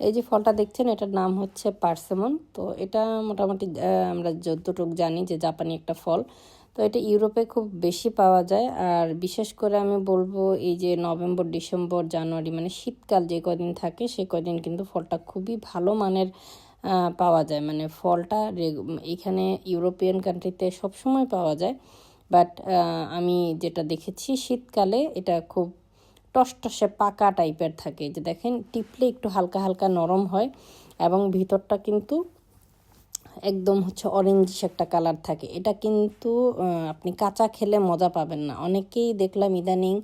এই যে ফলটা দেখছেন, এটার নাম হচ্ছে পার্সেমন। তো এটা মোটামুটি আমরা যতটুকু জানি যে জাপানি একটা ফল। তো এটা ইউরোপে খুব বেশি পাওয়া যায়। আর বিশেষ করে আমি বলব, এই যে নভেম্বর, ডিসেম্বর, জানুয়ারি মানে শীতকাল যে কদিন থাকে, সে কদিন কিন্তু ফলটা খুবই ভালো মানের পাওয়া যায়। মানে ফলটা এখানে ইউরোপিয়ান কান্ট্রিতে সবসময় পাওয়া যায়। বাট আমি যেটা দেখেছি, শীতকালে এটা খুব টসটসে পাকা টাইপের থাকে। যে দেখেন, টিপলে একটু হালকা হালকা নরম হয় এবং ভিতরটা কিন্তু একদম হচ্ছে অরেঞ্জিশ একটা কালার থাকে। এটা কিন্তু আপনি কাঁচা খেলে মজা পাবেন না। অনেকেই দেখলাম ইদানিং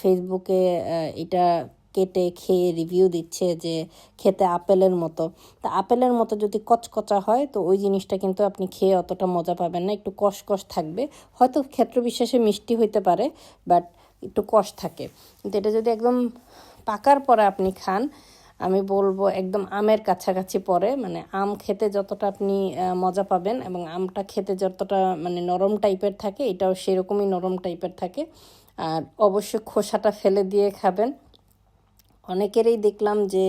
ফেসবুকে এটা কেটে খেয়ে রিভিউ দিচ্ছে যে খেতে আপেলের মতো। তা আপেলের মতো যদি কচকচা হয়, তো ওই জিনিসটা কিন্তু আপনি খেয়ে অতটা মজা পাবেন না। একটু কষকষ থাকবে। হয়তো ক্ষেত্র মিষ্টি হইতে পারে বাট একটু কষ থাকে। কিন্তু এটা যদি একদম পাকার পরে আপনি খান, আমি বলব একদম আমের কাছাকাছি পড়ে মানে আম খেতে যতটা আপনি মজা পাবেন এবং আমটা খেতে যতটা মানে নরম টাইপের থাকে, এটাও সেরকমই নরম টাইপের থাকে। আর অবশ্যই খোসাটা ফেলে দিয়ে খাবেন। অনেকেরই দেখলাম যে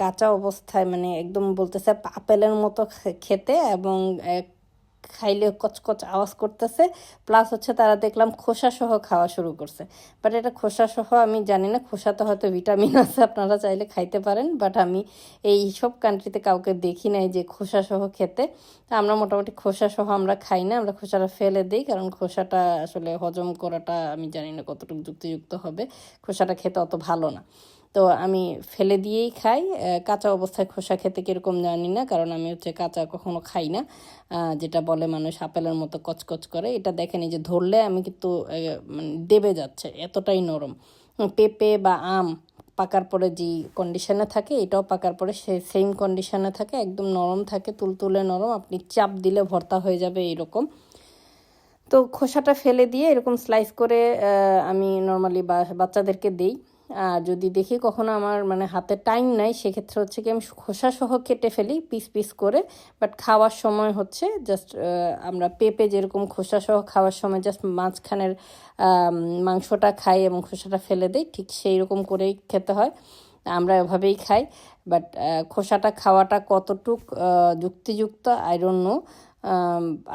কাঁচা অবস্থায় মানে একদম বলতেছে আপেলের মতো খেতে এবং খাইলে কচকচ আওয়াজ করতেছে প্লাস হচ্ছে তারা দেখলাম খোসা সহ খাওয়া শুরু করছে। বাট এটা খোসা সহ আমি জানি না খোসাতে হয়তো ভিটামিন আছে, আপনারা চাইলে খাইতে পারেন বাট আমি এই সব কান্ট্রিতে কাউকে দেখি নাই যে খোসা সহ খেতে। তা আমরা মোটামুটি খোসা সহ আমরা খাই না, আমরা খোসাটা ফেলে দিই, কারণ খোসাটা আসলে হজম করাটা আমি জানি না কতটুকু যুক্তিযুক্ত হবে, খোসাটা খেতে অত ভালো না। তো আমি ফেলে দিয়েই খাই। কাঁচা অবস্থায় খোসা খেতে কীরকম জানি না, কারণ আমি হচ্ছে কাঁচা কখনো খাই না। যেটা বলে মানুষ আপেলের মতো কচকচ করে। এটা দেখেন যে ধরলে আমি কিন্তু মানে দেবে যাচ্ছে, এতটাই নরম। পেঁপে বা আম পাকার পরে যে কন্ডিশনে থাকে, এটাও পাকার পরে সে সেম কন্ডিশনে থাকে, একদম নরম থাকে, তুলতুলে নরম। আপনি চাপ দিলে ভর্তা হয়ে যাবে এইরকম। তো খোসাটা ফেলে দিয়ে এরকম স্লাইস করে আমি নর্মালি বাচ্চাদেরকে দেই। আর যদি দেখি কখনো আমার মানে হাতে টাইম নাই, সেক্ষেত্রে হচ্ছে কি আমি খোসা সহ কেটে ফেলি পিস পিস করে। বাট খাওয়ার সময় হচ্ছে জাস্ট আমরা পেঁপে যেরকম খোসা সহ খাওয়ার সময় জাস্ট মাঝখানের মাংসটা খাই এবং খোসাটা ফেলে দিই, ঠিক সেই রকম করেই খেতে হয়। আমরা এভাবেই খাই। বাট খোসাটা খাওয়াটা কতটুক যুক্তিযুক্ত আই নো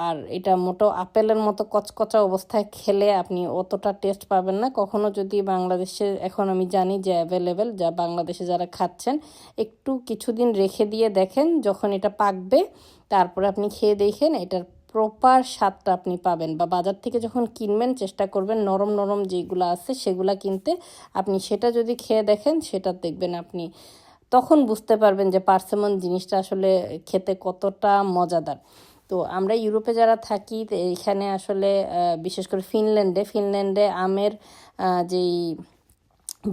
আর এটা মোটো আপেলের মতো কচকচা অবস্থায় খেলে আপনি অতটা টেস্ট পাবেন না। কখনো যদি বাংলাদেশে, এখন আমি জানি যে অ্যাভেলেবেল যা বাংলাদেশে যারা খাচ্ছেন, একটু কিছুদিন রেখে দিয়ে দেখেন যখন এটা পাকবে, তারপরে আপনি খেয়ে দেখেন এটার প্রপার স্বাদটা আপনি পাবেন। বা বাজার থেকে যখন কিনবেন, চেষ্টা করবেন নরম নরম যেগুলো আছে সেগুলা কিনতে। আপনি সেটা যদি খেয়ে দেখেন, সেটা দেখবেন আপনি তখন বুঝতে পারবেন যে পার্সেমন জিনিসটা আসলে খেতে কতটা মজাদার। তো আমরা ইউরোপে যারা থাকি এখানে আসলে বিশেষ করে ফিনল্যান্ডে ফিনল্যান্ডে আমের যেই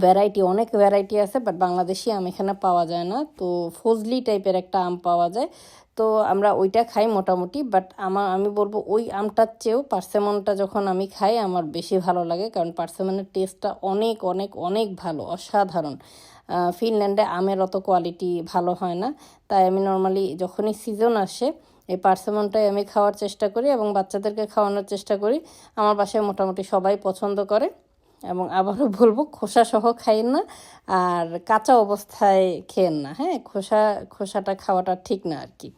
ভ্যারাইটি অনেক ভ্যারাইটি আছে বাট বাংলাদেশি আম এখানে পাওয়া যায় না। তো ফজলি টাইপের একটা আম পাওয়া যায়। তো আমরা ওইটা খাই মোটামুটি বাট আমার আমি বলব ওই আমটার চেয়েও পার্সেমনটা যখন আমি খাই, আমার বেশি ভালো লাগে, কারণ পার্সেমনের টেস্টটা অনেক অনেক অনেক ভালো, অসাধারণ। ফিনল্যান্ডে আমের অত কোয়ালিটি ভালো হয় না। তাই আমি নর্মালি যখনই সিজন আসে এই পার্সেমনটাই আমি খাওয়ার চেষ্টা করি এবং বাচ্চাদেরকে খাওয়ানোর চেষ্টা করি। আমার বাসায় মোটামুটি সবাই পছন্দ করে এবং আবারও বলব খোসা সহ খাইয়েন না আর কাঁচা অবস্থায় খেয়েন না। হ্যাঁ খোসা, খোসাটা খাওয়াটা ঠিক না আর কি।